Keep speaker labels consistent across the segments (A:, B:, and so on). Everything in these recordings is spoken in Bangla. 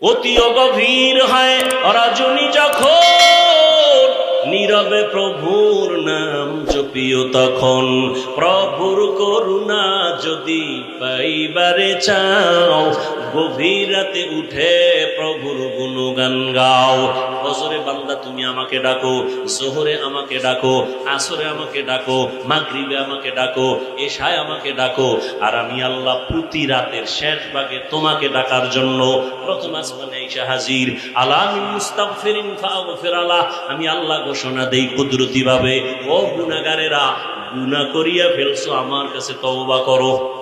A: অতিও অগভীর হয় রাজনী যখন, নীরবে প্রভুর নাম জপিও তখন। প্রভুর করুণা যদি পাইবারে চাও গভীর রাতে উঠে প্রভুর গুণগান গাও। ফজরে বান্দা, তুমি আমাকে ডাকো, জোহরে আমাকে ডাকো, আসরে আমাকে ডাকো, মাগরিবে আমাকে ডাকো, এশায় আমাকে ডাকো। আর আমি আল্লাহ প্রতি রাতের শেষ ভাগে তোমাকে ডাকার জন্য প্রথম আসমানে এসে হাজির। ফাগফির আলাহ। আমি আল্লাহ ঘোষণা দেই কুদরতি ভাবে ও গুনাহগারেরা, গুনাহ করিয়া ফেলছো, আমার কাছে তওবা করো।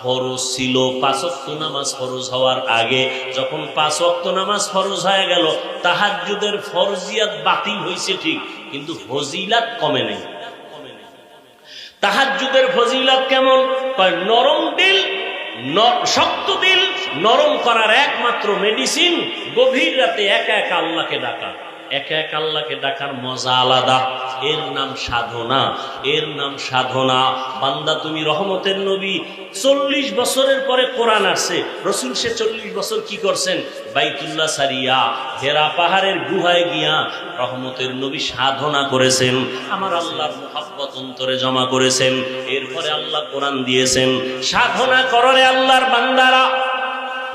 A: ফরজ ছিল পাঁচক্ত নামাজ ফরজ হওয়ার আগে যখন পাঁচক্ত নামাজ ফরজ হয়ে গেল, তাহাজ্জুদের ফরজিয়াত বাতিল হয়েছে ঠিক, কিন্তু ফজিলাত কমে নেই। তাহাজ্জুদের ফজিলাত কেমন? নরম দিল শক্ত দিল নরম করার একমাত্র মেডিসিন গভীর রাতে একা একা আল্লাহকে ডাকা। একা এক আল্লাহকে ডাকার মজা আলাদা। এর নাম সাধনা, এর নাম সাধনা। বান্দা, তুমি রহমতের নবী, চল্লিশ বছরের পরে কোরআন আসছে। রসুল সে চল্লিশ বছর কি করছেন? বাইতুল্লাহ সারিয়া হেরা পাহাড়ের গুহায় গিয়া রহমতের নবী সাধনা করেছেন। আমার আল্লাহর মোহাব্বত অন্তরে জমা করেছেন। এরপরে আল্লাহ কোরআন দিয়েছেন। সাধনা কররে আল্লাহর বান্দারা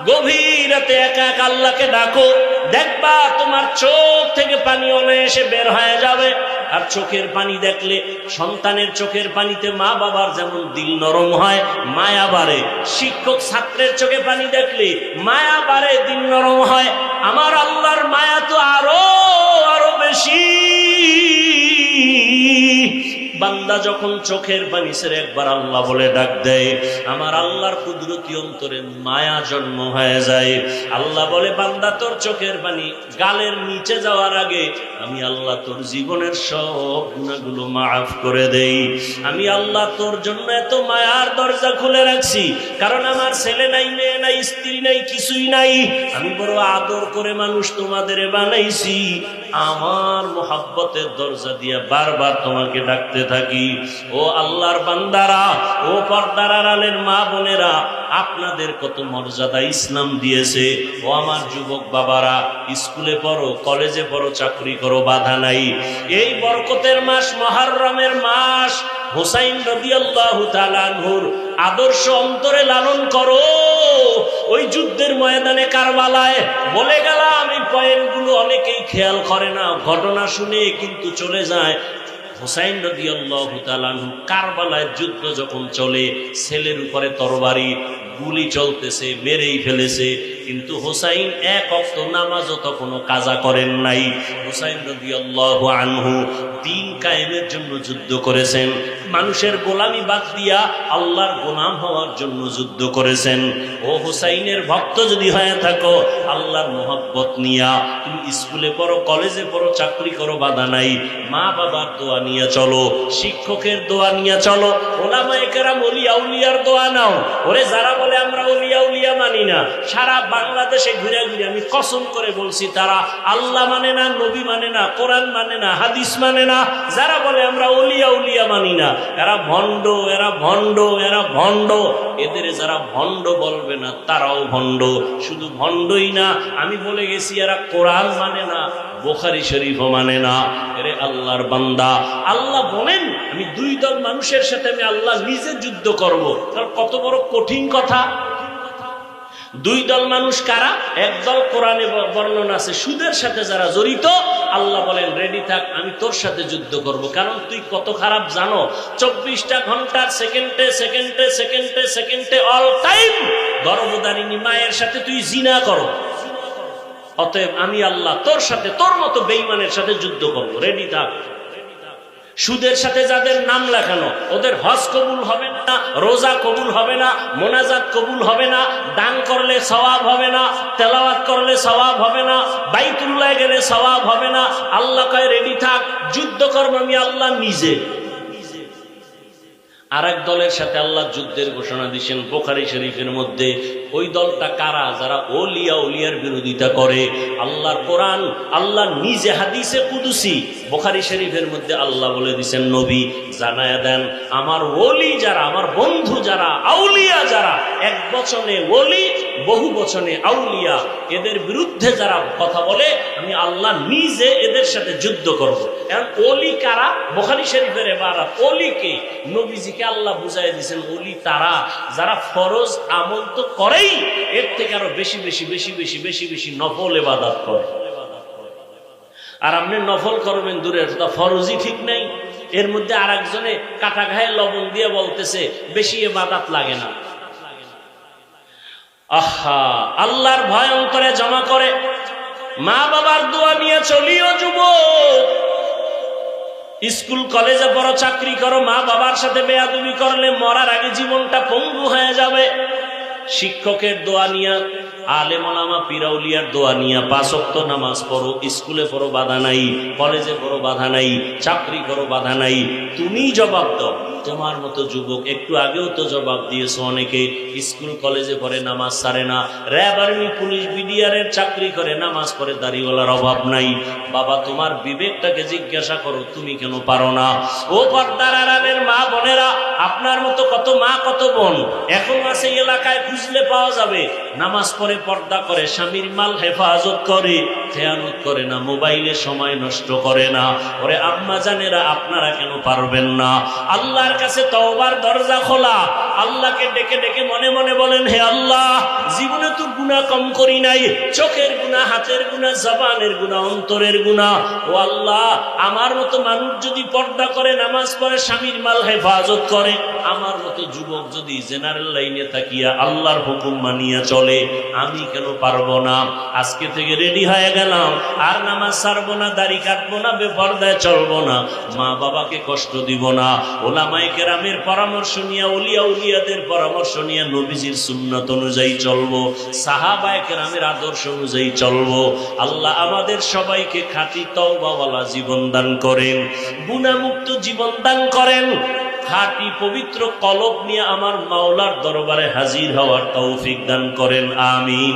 A: গভীর একা একা আল্লাহকে ডাকো। দেখবা তোমার চোখ থেকে পানি অনায়াসে বের হয়ে যাবে। আর চোখের পানি দেখলে সন্তানের চোখের পানিতে মা বাবার যেমন দিল নরম হয়, মায়া বাড়ে। শিক্ষক ছাত্রের চোখে পানি দেখলে মায়া বাড়ে, দিল নরম হয়। আমার আল্লাহর মায়া তো আরও আরও বেশি। বান্দা যখন চোখের পানি একবার আল্লাহ বলে ডাক দেয়, আমার আল্লাহর কুদরতি অন্তরে মায়া জন্ম হয়ে যায়। আল্লাহ বলে, বান্দা, তোর চোখের পানি গালের নিচে যাওয়ার আগে আমি আল্লাহ তোর জীবনের সব গুণাগুলো মাফ করে দেই। আমি আল্লাহ তোর জন্য এত মায়ার দরজা খুলে রাখছি, কারণ আমার ছেলে নাই, মেয়ে নাই, স্ত্রী নাই, কিছুই নাই। আমি বড় আদর করে মানুষ তোমাদের বানাইছি। আমার মোহাব্বতের দরজা দিয়ে বারবার তোমাকে ডাকতে থাকি। ও আল্লাহর বান্দারা, ও পর্দার আড়ালের মা বোনেরা, আপনাদের কত মর্যাদা ইসলাম দিয়েছে। ও আমার যুবক বাবারা, স্কুলে পড়ো, কলেজে পড়ো, চাকরি করো, বাধা নাই। এই বরকতের মাস, মহারমের মাস, হোসাইন রদিয়াল্লাহু তাআলাহুর আদর্শ অন্তরে লালন করো। ওই যুদ্ধের ময়দানে কারবালায় বলে গেলাম, এই পয়েন্টগুলো অনেকেই খেয়াল করে না, ঘটনা শুনে কিন্তু চলে যায়। হোসাইন রদিয়াল্লাহু আল্লাহ কারবালায় যুদ্ধ যখন চলে ছেলের উপরে তরবারি গুলি চলতেছে, মেরেই ফেলেছে। কিন্তু হোসাইন এক অক্ত নামাজও তখনও কাজা করেন নাই। হোসাইন রদিয়াল্লাহু আনহু দিন কায়েমের জন্য যুদ্ধ করেছেন। মানুষের গোলামি বাদ দিয়া আল্লাহর গোলাম হওয়ার জন্য যুদ্ধ করেছেন। ও হোসাইনের ভক্ত যদি হয়ে থাকো, আল্লাহর মোহাব্বত নিয়া। তুমি স্কুলে পড়ো, কলেজে পড়ো, চাকরি করো, বাধা নাই। মা বাবার দোয়া নিয়ে চলো, শিক্ষকের দোয়া নিয়ে চলো ওলামা একেরাম অলিয়া উলিয়ার দোয়া নাও। ওরে যারা বলে আমরা অলিয়া উলিয়া মানি না। সারা বাংলাদেশে ঘুরে ঘুরে আমি কসম করে বলছি, তারা আল্লাহ মানে না, নবী মানে না, কোরআন মানে না, হাদিস মানে না, যারা বলে আমরা অলিয়া উলিয়া মানি না, এরা ভণ্ড এরা ভণ্ড এরা ভণ্ড। এদের যারা ভণ্ড বলবে না, তারাও ভণ্ড। শুধু ভণ্ডই না, আমি বলে গেছি, এরা কোরআন মানে না বোখারি শরীফও মানে না। এরে আল্লাহর বান্দা। আল্লাহ বলেন, আমি দুই দল মানুষের সাথে আমি আল্লাহ নিজে যুদ্ধ করব। তার কত বড় কঠিন কথা। দুই দল মানুষ কারা? একদল কোরআনে বর্ণনা আছে, সুদের সাথে যারা জড়িত, আল্লাহ বলেন, রেডি থাক, আমি তোর সাথে যুদ্ধ করব। কারণ তুই কত খারাপ জানো, চব্বিশটা ঘণ্টার সেকেন্ডে সেকেন্ডে সেকেন্ডে সেকেন্ডে অল টাইম গর্ভদারিণী মায়ের সাথে তুই জিনা করো। অতএব আমি আল্লাহ তোর সাথে, তোর মতো বেইমানের সাথে যুদ্ধ করব। রেডি থাক। সুদের সাথে যাদের নাম লেখানো, ওদের হজ কবুল হবে না, রোজা কবুল হবে না, মোনাজাত কবুল হবে না, দান করলে সওয়াব হবে না, তেলাওয়াত করলে সওয়াব হবে না, বাইতুল্লাহ গেলে সওয়াব হবে না। আল্লাহ কয় রেডি থাক। যুদ্ধ করব আমি আল্লাহ নিজে। আর এক দলের সাথে আল্লাহ যুদ্ধের ঘোষণা দিচ্ছেন বোখারি শরীফের মধ্যে। ওই দলটা কারা? যারা ওলিয়া ওলিয়ার বিরোধিতা করে। আল্লাহর কোরআন আল্লাহ নিজে হাদিসে কুদুসি। বোখারি শরীফের মধ্যে আল্লাহ বলে দিচ্ছেন নবী, জানায় দেন, আমার ওলি যারা, আমার বন্ধু যারা, আউলিয়া যারা, এক বচনে ওলি বহু বচনে আউলিয়া এদের বিরুদ্ধে যারা কথা বলে, আমি আল্লাহ নিজে এদের সাথে যুদ্ধ করব। এখন ওলি কারা? বোখারি শরীফের এবার ওলিকে নবীজিকে আল্লাহ বুঝাই দিয়েছেন ওলি তারা। যারা ফরজ আমল তো করেই, এর থেকে আরও বেশি বেশি বেশি বেশি বেশি বেশি নফল এবাদাত করে। আর আপনি নফল করবেন দূরের কথা ফরজই ঠিক নাই। এর মধ্যে আর একজনে কাটা ঘায়ে লবণ দিয়ে বলতেছে, বেশি এবাদাত লাগে না। আহা, আল্লাহর ভয় অন্তরে জমা করে। মা বাবার দোয়া নিয়ে চলিও যুবক। স্কুল, কলেজে বড় চাকরি করো মা বাবার সাথে বেয়াদুবি করলে মরার আগে জীবনটা পঙ্গু হয়ে যাবে। শিক্ষকের দোয়া নিয়া, আলেমলামা পিরাউলিয়ার দোয়া নিয়া পাঁচক্ত নামাজ পড়ো, স্কুলে পড়ো, বাধা নাই, কলেজে পড়ো, বাধা নাই, চাকরি করো, বাধা নাই। তুমি জবাব দাও। তোমার মতো যুবক, একটু আগেও তো জবাব দিয়েছ অনেকে, স্কুল, কলেজে পড়ে নামাজ সারে না, র্যাব আর্মি, পুলিশ, বিডিআরের চাকরি করে, নামাজ পড়ে দাড়িওয়ালার অভাব নাই। বাবা, তোমার বিবেকটাকে জিজ্ঞাসা করো, তুমি কেন পারো না? ও পর্দার আড়ালের মা বোনেরা, আপনার মতো কত মা, কত বোন, এখন আছে এলাকায় খুঁজলে পাওয়া যাবে। নামাজ পড়ে, পর্দা করে, স্বামীর মাল হেফাজত করে, খেয়ানত করে না, মোবাইলে সময় নষ্ট করে না। ওরে আম্মা জানেরা, আপনারা কেন পারবেন না? আল্লাহর কাছে তওবার দরজা খোলা। আল্লাহকে ডেকে ডেকে মনে মনে বলেন, হে আল্লাহ, জীবনে তো গুনাহ কম করি নাই। চোখের গুনাহ, হাতের গুনাহ, জবানের গুনাহ, অন্তরের গুনাহ। ও আল্লাহ, আমার মতো মানুষ যদি পর্দা করে, নামাজ পড়ে, স্বামীর মাল হেফাজত করে, আমার মতো যুবক যদি জেনারেল লাইনে থাকিয়া আল্লাহর হুকুম মানিয়া চলে, আমি কেন পারব না? আজকে থেকে রেডি হয়ে গেলাম। আর নামাজ ছাড়বো না, দাড়ি কাটবো না, বেপর্দায় চলবো না। মা বাবাকে কষ্ট দিব না। ওলামাই কেরামের পরামর্শ নিয়ে উলিয়া উলিয়াদের পরামর্শ নিয়ে নবীজির সুন্নত অনুযায়ী চলবো, সাহাবায় কেরামের আদর্শ অনুযায়ী চলবো। আল্লাহ আমাদের সবাইকে খাঁটি তওবাওয়ালা জীবন দান করেন গুণামুক্ত জীবন দান করেন, খাঁটি পবিত্র কলব নিয়ে আমার মাওলার দরবারে হাজির হওয়ার তৌফিক দান করেন, আমিন।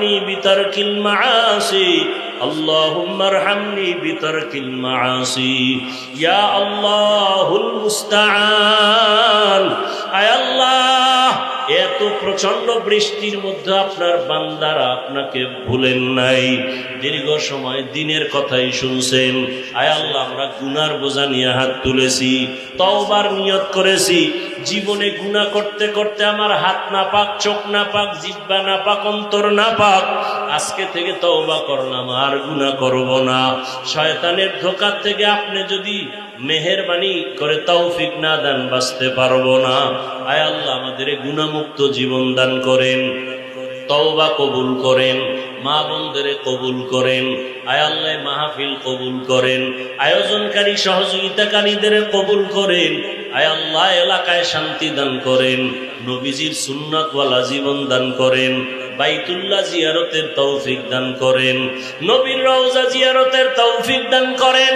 A: بترك المعاصي اللهم ارحمني بترك المعاصي يا الله المستعان আয় আল্লাহ এত প্রচন্ড বৃষ্টির মধ্যে আপনার বান্দারা আপনাকে ভুলেন নাই দীর্ঘ সময় দিনের কথাই শুনছেন। আয় আল্লাহ, আমরা গুনার বোঝা নিয়ে হাত তুলেছি, তওবার নিয়ত করেছি। জীবনে গুণা করতে করতে আমার হাত না পাক চোখ না পাক জিব্বা না পাক অন্তর না পাক আজকে থেকে তওবা করলাম, আর গুণা করব না। শয়তানের ধোকার থেকে আপনি যদি মেহেরবানি করে তৌফিক না দান, বাঁচতে পারব না। আয় আল্লাহ, আমাদের গুণামুক্ত জীবন দান করেন, তওবা কবুল করেন। মা বোনদের কবুল করেন, আয় আল্লাহ মাহফিল কবুল করেন, আয়োজনকারী সহযোগিতাকারীদের কবুল করেন, আয় আল্লাহ এলাকায় শান্তি দান করেন, নবীজির সুন্নতওয়ালা জীবন দান করেন, বাইতুল্লাহ জিয়ারতের তৌফিক দান করেন, নবীর রওজা জিয়ারতের তৌফিক দান করেন,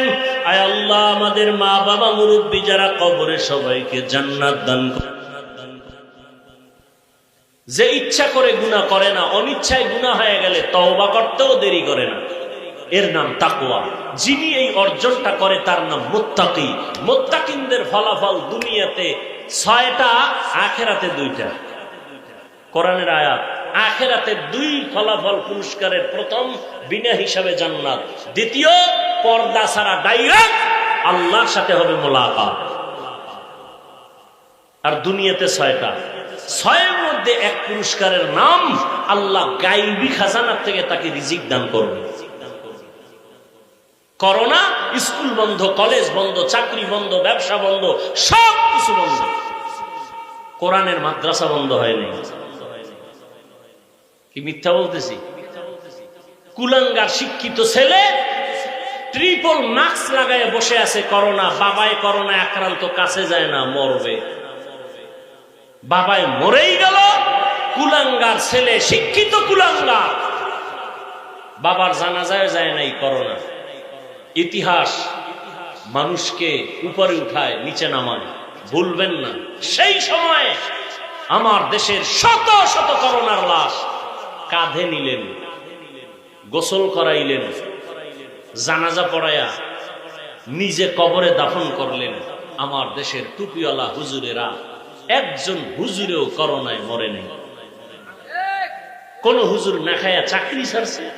A: আয় আল্লাহ আমাদের মা বাবা মুরব্বী যারা কবরে সবাইকে জান্নাত দান করেন। যে ইচ্ছা করে গুণা করে না, অনিচ্ছায় গুণা হয়ে গেলে তওবা করতেও দেরি করে না। এর নাম তাকুয়া যিনি এই অর্জনটা করে তার নাম মোত্তাকি। মোত্তাকিনদের ফলাফল দুনিয়াতে ছয়টা, আখেরাতে দুইটা। কোরআনের আয়াত, আখেরাতে দুই ফলাফল পুরস্কারের প্রথম বিনা হিসাবে জান্নাত। দ্বিতীয়, পর্দা ছাড়া ডাইরেক্ট আল্লাহর সাথে হবে মোলাকাত। আর দুনিয়াতে ছয়টা। ছয়ের মধ্যে এক পুরস্কারের নাম আল্লাহ গাইবি খাজানার থেকে তাকে রিজিক দান করবে। করোনা, স্কুল বন্ধ, কলেজ বন্ধ, চাকরি বন্ধ, ব্যবসা বন্ধ, সব কিছু বন্ধ। কোরআনের মাদ্রাসা বন্ধ হয়নি। কি মিথ্যা বলতেছি? কুলাঙ্গার শিক্ষিত ছেলে ট্রিপল মাস্ক লাগায় বসে আছে করোনা, বাবায় করোনা আক্রান্ত, কাছে যায় না, মরবে। বাবায় মরেই গেল, কুলাঙ্গার ছেলে, শিক্ষিত কুলাঙ্গার। বাবার জানা যায় যায় নাই করোনা। ইতিহাস মানুষকে উপরে উঠায়, নিচে নামায়। ভুলবেন না। সেই সময়ে আমার দেশের শত শত করোনার লাশ কাঁধে নিলেন, গোসল করাইলেন, জানাজা পড়ায়া নিজে কবরে দাফন করলেন আমার দেশের টুপিওয়ালা হুজুরেরা। একজন হুজুরেও করোনায় মরে নেই। কোন হুজুর না চাকরি ছাড়ছে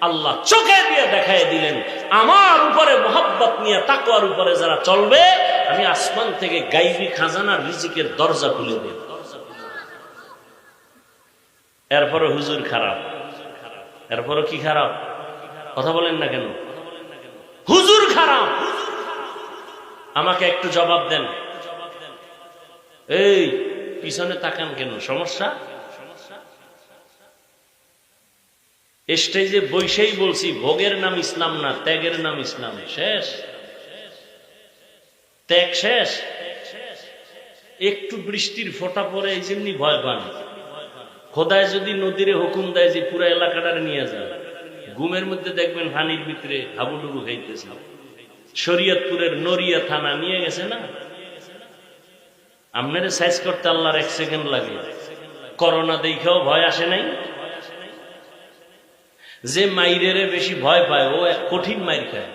A: আল্লাহ চোখে দিয়ে দেখায় দিলেন, আমার উপরে মোহাব্বত নিয়ে তাকুয়ার উপরে যারা চলবে, আমি আসমান থেকে গাইবি খাজানার রিজিকের দরজা খুলে দেব। এরপরে হুজুর খারাপ। এরপরে কি খারাপ? কথা বলেন না কেন? হুজুর খারাপ। আমাকে একটু জবাব দেন। এই, পিছনে তাকান কেন? সমস্যা? স্টেজে বৈশেই বলছি, ভোগের নাম ইসলাম না, ত্যাগের নাম ইসলাম। শেষ। ত্যাগ শেষ। একটু বৃষ্টির ফোঁটা পরে এই জন্যই ভয় পান। খোদায় যদি নদীরে হুকুম দেয় যে পুরো এলাকাটারে নিয়ে যায় ঘুমের মধ্যে দেখবেন হানির ভিতরে হাবুডুবু খাইতেছে। শরীয়তপুরের নরিয়া থানা নিয়ে গেছে না? আপনারে সাইজ করতে আল্লাহর এক সেকেন্ড লাগে। করোনা দেখেও ভয় আসে নাই? যে মাইরের বেশি ভয় পায়, ও এক কঠিন মাইর খায়।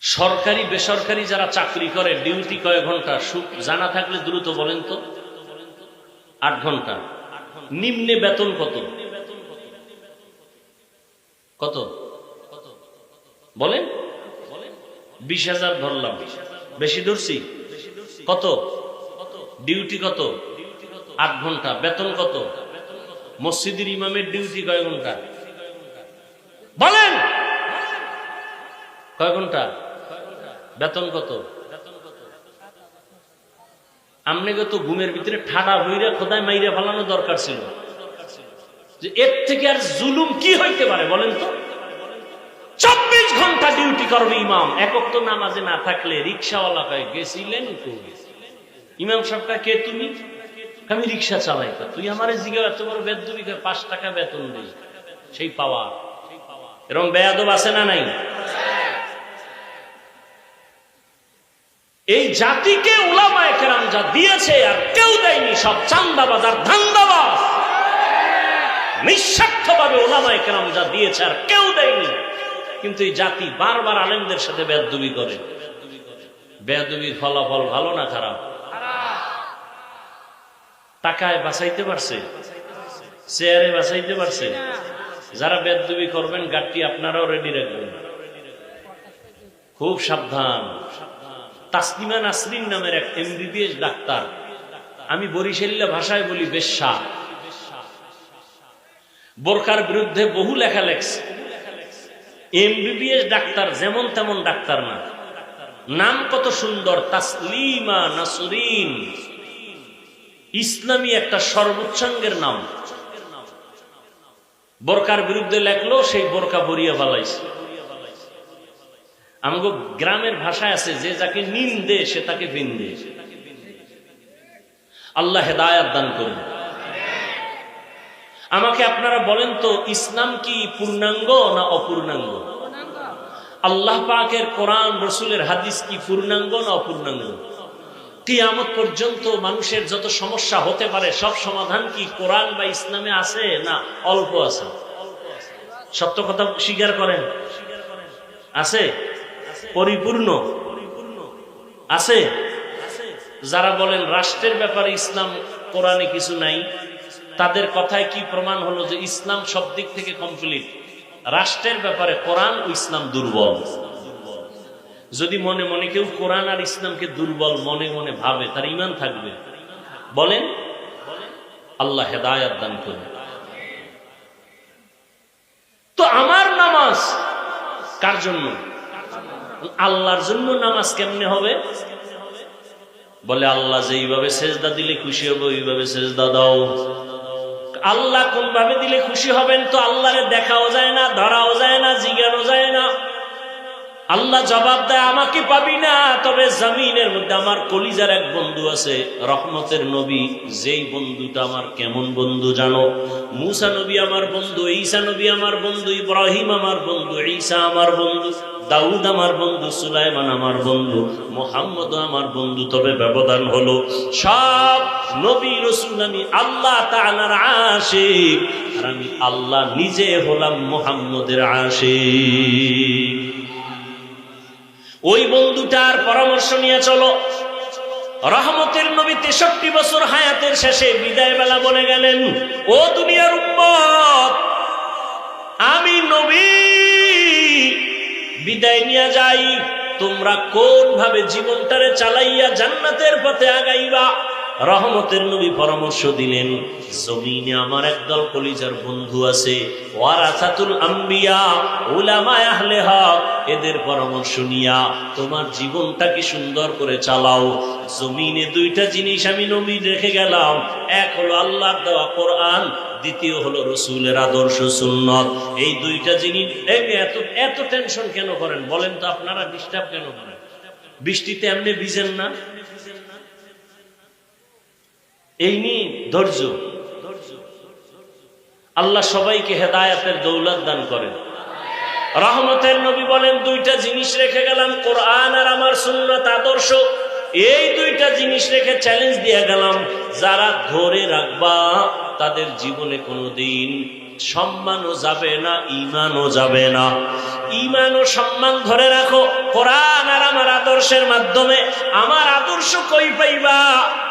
A: সরকারি, বেসরকারি যারা চাকরি করে, ডিউটি কয় ঘণ্টা জানা থাকলে দ্রুত বলেন তো? আট ঘণ্টা। নিম্নে বেতন কত? কত? বলেন। বিশ হাজার ধরলাম। বেশি ধরছি? কত? ডিউটি কত? আট ঘণ্টা। বেতন কত? মসজিদের ইমামের ডিউটি কয় ঘণ্টা? বলেন! কয় ঘণ্টা? বেতন কত? আমনেকে তো ঘুমের ভিতরে ঠাডা হইরে খোদায় মাইরে ফেলানো দরকার ছিল। যে এর থেকে আর জুলুম কি হইতে পারে বলেন তো? ঘণ্টা ডিউটি করবে ইমাম। একক তো নামাজে না থাকলে রিক্সাওয়ালা কয়, গেছিলেন ইমাম সাহেবটা, কে তুমি? আমি রিক্সা চালাই তুই আমার জিগা এত বড় বেদবি পাঁচ টাকা বেতন দিই সেই পাওয়া এরকম বেয়াদব আছে না নাই? এই জাতিকে ওলামায় কেরাম যা দিয়েছে আর কেউ দেয়নি, সব চান্দাবাজ আর ধান্দাবাজ। নিঃস্বার্থভাবে ওলামায় কেরাম যা দিয়েছে আর কেউ দেয়নি। কিন্তু এই জাতি বারবার আলেমদের সাথে বেদবি করে। বেদবির ফলাফল ভালো না খারাপ? টাকায় বাঁচাইতে পারছে? চেয়ারে বাঁচাইতে পারছে? যারা বেদবি করবেন গাড়টি আপনারাও রেডি রাখবেন। খুব সাবধান। তাসলিমা নাসরিন নামের এক এমবিবিএস ডাক্তার। আমি বরিশাল্লা ভাষায় বলি, বেশ্যা। বোরকার বিরুদ্ধে বহু লেখা লেখছে। এমবিবিএস ডাক্তার যেমন তেমন ডাক্তার না। নাম কত সুন্দর, তাসলিমা নাসরিন। ইসলামী একটা সর্বোচ্চাঙ্গের নাম। বোরকার বিরুদ্ধে লেখলো, সেই বোরকা বরিয়া ফালাইছে। আমাকে গ্রামের ভাষায় আছে, যে যাকে নিন্দে, সে তাকে বিন্দে আল্লাহ হেদায়াত দান করুন। আমাকে আপনারা বলেন তো, ইসলাম কি পূর্ণাঙ্গ না অপূর্ণাঙ্গ? আল্লাহ পাকের কোরআন, রসুলের হাদিস কি পূর্ণাঙ্গ না অপূর্ণাঙ্গ? কিয়ামত পর্যন্ত মানুষের যত সমস্যা হতে পারে, সব সমাধান কি কোরআন বা ইসলামে আছে না অল্প আছে? সত্য কথা স্বীকার করেন? আছে? পরিপূর্ণ? আছে? যারা বলেন, রাষ্ট্রের ব্যাপারে ইসলাম কোরআনে কিছু নাই তাদের কথায় কি প্রমাণ হলো যে ইসলাম সব দিক থেকে কমপ্লিট রাষ্ট্রের ব্যাপারে কোরআন ও ইসলাম দুর্বল। যদি মনে মনে কেউ কোরআন আর ইসলামকে দুর্বল মনে মনে ভাবে, তার ইমান থাকবে। বলেন, আল্লাহ হেদায়াত দান করুন। তো আমার নামাজ কার জন্য? আল্লাহর জন্য নামাজ কেমনে হবে? বলে, আল্লাহ যেইভাবে সেজদা দিলে খুশি হবে, ওইভাবে সেজদা দাও। আল্লাহ কোনভাবে দিলে খুশি হবেন তো আল্লাহরে দেখাও যায় না, ধরাও যায় না জিজ্ঞানো যায় না। আল্লাহ জবাব দেয়, আমাকে পাবি না। তবে জামিনের মধ্যে আমার কলিজার এক বন্ধু আছে, রহমতের নবী। যেই বন্ধুটা আমার কেমন বন্ধু জানো? মুসা নবী আমার বন্ধু, ঈসা নবী আমার বন্ধু, ইব্রাহিম আমার বন্ধু, ঈসা আমার বন্ধু, দাউদ আমার বন্ধু, সুলাইমান আমার বন্ধু, মোহাম্মদ আমার বন্ধু। তবে ব্যবধান হলো, সব নবী রসুল আমি আল্লাহ তাআলার আশিক, আর আমি আল্লাহ নিজে হলাম মোহাম্মদের আশিক। ওই বন্ধুটার পরামর্শ নিয়ে চলো। রহমতের নবী তেষট্টি বছর হায়াতের শেষে বিদায় বেলা বলে গেলেন, ও দুনিয়ার উম্মত, আমি নবী, বিদায় নিয়ে যাই। তোমরা কোন ভাবে জীবনটারে চালাইয়া জান্নাতের পথে আগাইবা? রহমতের নবী পরামর্শ দিলেন, জমিনে আমার একদল কলিজার বন্ধু আছে আম্বিয়া এদের পরামর্শ নিয়া তোমার জীবনটাকে সুন্দর করে চালাও। জমিনে দুইটা জিনিস আমি নবী রেখে গেলাম, এক হলো আল্লাহর দেওয়া কোরআন, দ্বিতীয় হলো রসুলের আদর্শ সুন্নত। এই দুইটা জিনিস, এই এত এত টেনশন কেন করেন? বলেন তো আপনারা, ডিস্টার্ব কেন করেন? বৃষ্টিতে এমনি ভিজেন না? এই নিয়ে ধৈর্য। আল্লাহ সবাইকে হেদায়াতের দৌলত দান করেন। রহমতের নবী বলেন, দুইটা জিনিস রেখে গেলাম, কোরআন আর আমার সুন্নত আদর্শ। এই দুইটা জিনিস রেখে চ্যালেঞ্জ দিয়ে গেলাম, যারা ধরে রাখবা তাদের জীবনে কোনোদিন সম্মানও যাবে না ইমানও যাবে না। ইমান ও সম্মান ধরে রাখো। কোরআন আর আমার আদর্শের মাধ্যমে আমার আদর্শ কই পাইবা?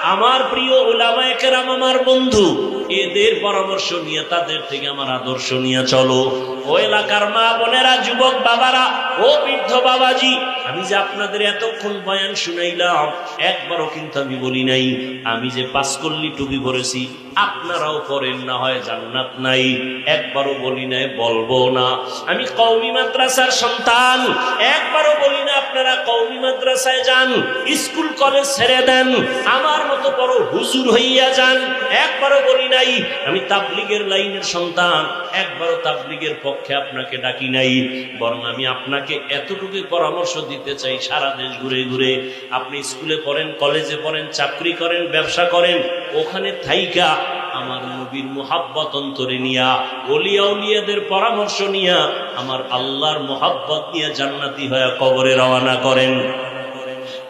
A: আমার প্রিয় ওলামায়ে কেরাম, আমার বন্ধু, এদের পরামর্শ নিয়ে, তাদের থেকে আমার আদর্শ নিয়ে চলো। ও এলাকার মা বোনেরা, যুবক বাবারা, ও বৃদ্ধ বাবাজি, আমি যে আপনাদের এতক্ষণ বয়ান শুনাইলাম, একবারও কিন্তু আমি বলি নাই। আমি যে পাঁচকল্লি টুপি পরেছি আপনারাও করেন, না হয় জান্নাত নাই। একবারও বলি নাই, বলব না। আমি কৌমি মাদ্রাসার সন্তান। একবারও বলি না, আপনারা কৌমি মাদ্রাসায় যান, স্কুল কলেজ ছেড়ে দেন, আমার মতো বড় হুজুর হইয়া যান। একবারও বলি নাই, আমি তাবলিগের লাইনের সন্তান। একবারও তাবলিগের পক্ষে আপনাকে ডাকি নাই। বরং আমি আপনাকে এতটুকু পরামর্শ দিতে চাই, সারা দেশ ঘুরে ঘুরে। আপনি স্কুলে পড়েন, কলেজে পড়েন, চাকরি করেন, ব্যবসা করেন, ওখানে থাইকা আমার নবীর মোহাব্বত অন্তরে নিয়া, অলিয়া উলিয়াদের পরামর্শ নিয়া আমার আল্লাহর মোহাব্বত নিয়ে জান্নাতি হয়ে কবরে রওনা করেন।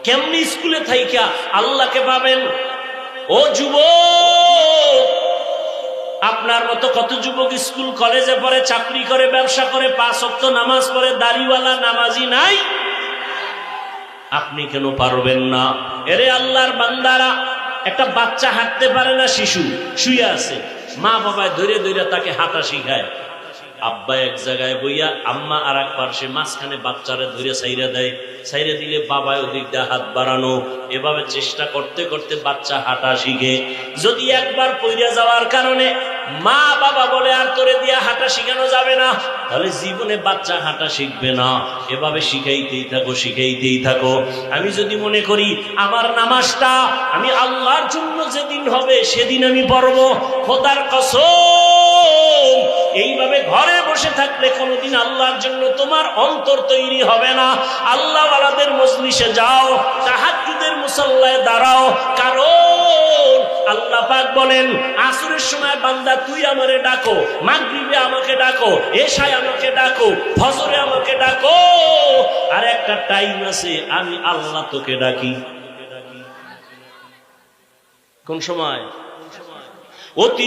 A: কেমনি স্কুলে থাইকা আল্লাহকে পাবেন? ও যুবক, আপনার মতো কত যুবক স্কুল, কলেজে পড়ে, চাকরি করে, ব্যবসা করে, পাঁচ অক্ত নামাজ পড়ে, দাড়িওয়ালা, নামাজি নাই? আপনি কেন পারবেন না? এরে আল্লাহর বান্দারা একটা বাচ্চা হাঁটতে পারে না শিশু, শুয়ে আছে। মা বাবায় ধরে ধরে তাকে হাঁটা শিখায়। আব্বা এক জায়গায় বইয়া আম্মা আর এক পার্শ্বে মাঝখানে বাচ্চারা ধরে সাইরা দেয়। সাইরে দিলে বাবায় ওদিক দিয়ে হাত বাড়ানো। এভাবে চেষ্টা করতে করতে বাচ্চা হাঁটা শিখে। যদি একবার পইরা যাওয়ার কারণে মা বাবা বলে, আর তোরে দিয়া হাঁটা শিখানো যাবে না। তাহলে জীবনে বাচ্চা হাঁটা শিখবে না। এভাবে শিখাইতেই থাকো শিখাইতেই থাকো। আমি যদি মনে করি আমার নামাজটা, আমি আল্লাহর জন্য যেদিন হবে সেদিন আমি পড়ব। খোদার কসম, এইভাবে ঘরে বসে থাকলে কোনোদিন আল্লাহর জন্য তোমার অন্তর তৈরি হবে না। আল্লাহ আলাদের মজলিসে যাও তাহাজুদের মুসল্লায় দাঁড়াও। কারণ আল্লাহ পাক বলেন, আসরের সময় বান্দা, তুই আমারে ডাকো আমাকে ডাকো, এশায় আমাকে ডাকো, ফজরে আমাকে ডাকো। আর একটা টাইম আছে, আমি আল্লাহ তোকে ডাকি। কোন সময়? অতি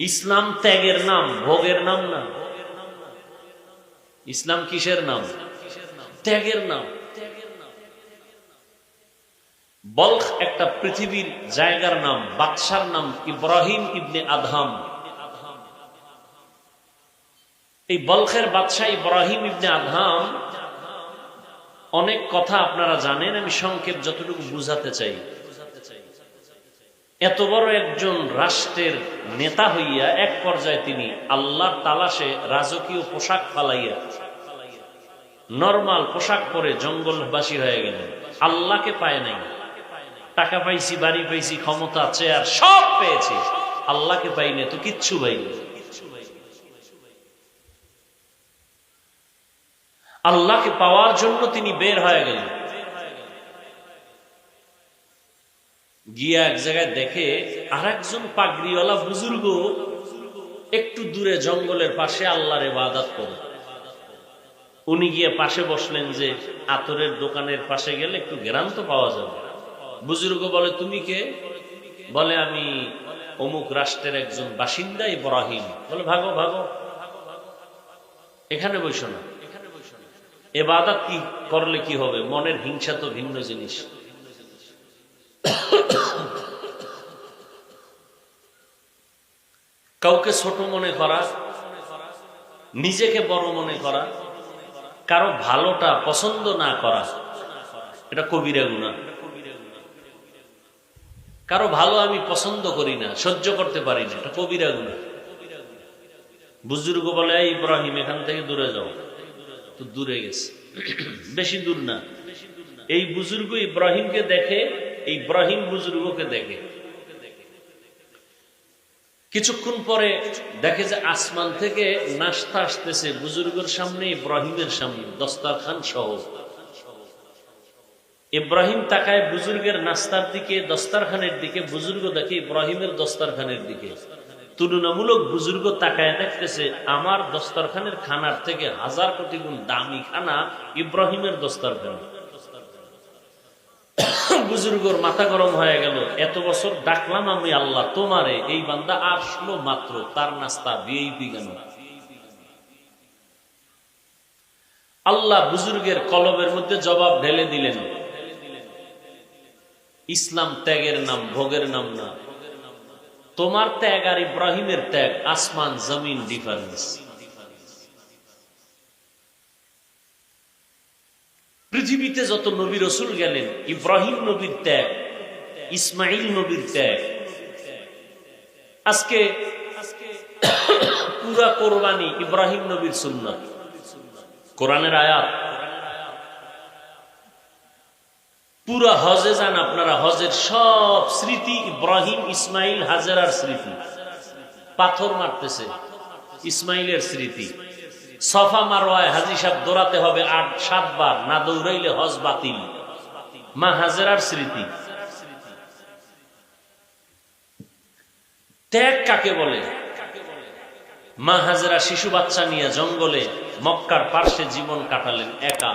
A: ইসলাম ত্যাগের নাম, ভোগের নাম না। ইসলাম কিসের নাম? ত্যাগের নাম। বলখ একটা পৃথিবীর জায়গার নাম, বাদশার নাম ইব্রাহিম ইবনে আদহাম। এই বলখের বাদশাহ ইব্রাহিম ইবনে আদহাম, অনেক কথা আপনারা জানেন, আমি সংক্ষেপ যতটুকু বুঝাতে চাই। এত বড় একজন রাষ্ট্রের নেতা হইয়া এক পর্যায়ে তিনি আল্লাহর তালাশে রাজকীয় পোশাক ফালাইয়া, নর্মাল পোশাক পরে জঙ্গলবাসী হয়ে গেলেন। আল্লাহকে পায় নাই। টাকা পাইছি, বাড়ি পাইছি, ক্ষমতা, চেয়ার, সব পেয়েছি। আল্লাহকে পাইনি তো কিচ্ছু পাইনি আল্লাহকে পাওয়ার জন্য তিনি বের হয়ে গেলেন। গিয়া এক জায়গায় দেখে আর একজন পাগড়িওয়ালা বুজুর্গ একটু দূরে জঙ্গলের পাশে আল্লাহর ইবাদত করে। উনি গিয়ে পাশে বসলেন যে, আতরের দোকানের পাশে গেলে একটু গ্রাম তো পাওয়া যাবে। বুজুর্গ বলে, তুমি কে? বলে, আমি অমুক রাষ্ট্রের একজন বাসিন্দা ইব্রাহিম। বলে, ভাগো ভাগো। এখানে বসো না। এবাদত কি করলে কি হবে? মনের হিংসা তো ভিন্ন জিনিস। কাউকে ছোট মনে করা, নিজেকে বড় মনে করা, কারও ভালোটা পছন্দ না করা, এটা কবিরা গুণা কারও ভালো আমি পছন্দ করি না, সহ্য করতে পারি না, এটা কবিরা গুণা। বুজুর্গ বলে, "এই ইব্রাহিম, এখান থেকে দূরে যাও। তো দূরে গেছে। বেশি দূর না। এই বুজুর্গ ইব্রাহিমকে দেখে, এই ইব্রাহিম বুজুর্গকে দেখে। কিছুক্ষণ পরে দেখে যে আসমান থেকে নাস্তা আসতেছে, বুজুর্গের সামনে, ইব্রাহিমের সামনে দস্তারখান সহ ইব্রাহিম তাকায় বুজুর্গের নাস্তার দিকে, দস্তারখানের দিকে, বুজুর্গ দেখে ইব্রাহিমের দস্তারখানের দিকে। তুলনামূলক বুজুর্গ তাকায় দেখতেছে, আমার দস্তারখানের খানার থেকে হাজার কোটি গুণ দামি খানা ইব্রাহিমের দস্তারখানে। বুজুর্গর মাথা গরম হয়ে গেল, এত বছর ডাকলাম আমি আল্লাহ, তোমারে, এই বান্দা আসলো মাত্র, তার নাস্তা ভিআইপি কেন আল্লাহ বুজুর্গের কলবের মধ্যে জবাব ঢেলে দিলেন ইসলাম ত্যাগের নাম, ভোগের নাম না। তোমার ত্যাগ আর ইব্রাহিমের ত্যাগ, আসমান, জমিন ডিফারেন্স পৃথিবীতে যত নবী রসুল গেলেন, ইব্রাহিম নবীর ত্যাগ ইসমাইল নবীর ত্যাগ। আজকে পুরা কোরবানি ইব্রাহিম নবীর সুন্নত। কোরআনের আয়াত পুরা হজে যান আপনারা, হজের সব স্মৃতি ইব্রাহিম, ইসমাইল, হাজেরার স্মৃতি। পাথর মারতেছে, ইসমাইলের স্মৃতি। সফা মারোয়ায় হাজি সাহেব দৌড়াতে হবে আট সাতবার না দৌড়াইলে হজ বাতিল। মা হাজেরার স্মৃতি। ত্যাগ কাকে বলে? মা হাজেরা শিশু বাচ্চা নিয়ে জঙ্গলে মক্কার পার্শ্বে জীবন কাটালেন একা।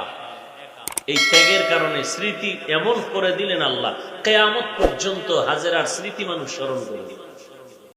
A: এই ত্যাগের কারণে স্মৃতি এমন করে দিলেন আল্লাহ। কেয়ামত পর্যন্ত হাজেরার স্মৃতি মানুষ স্মরণ করবে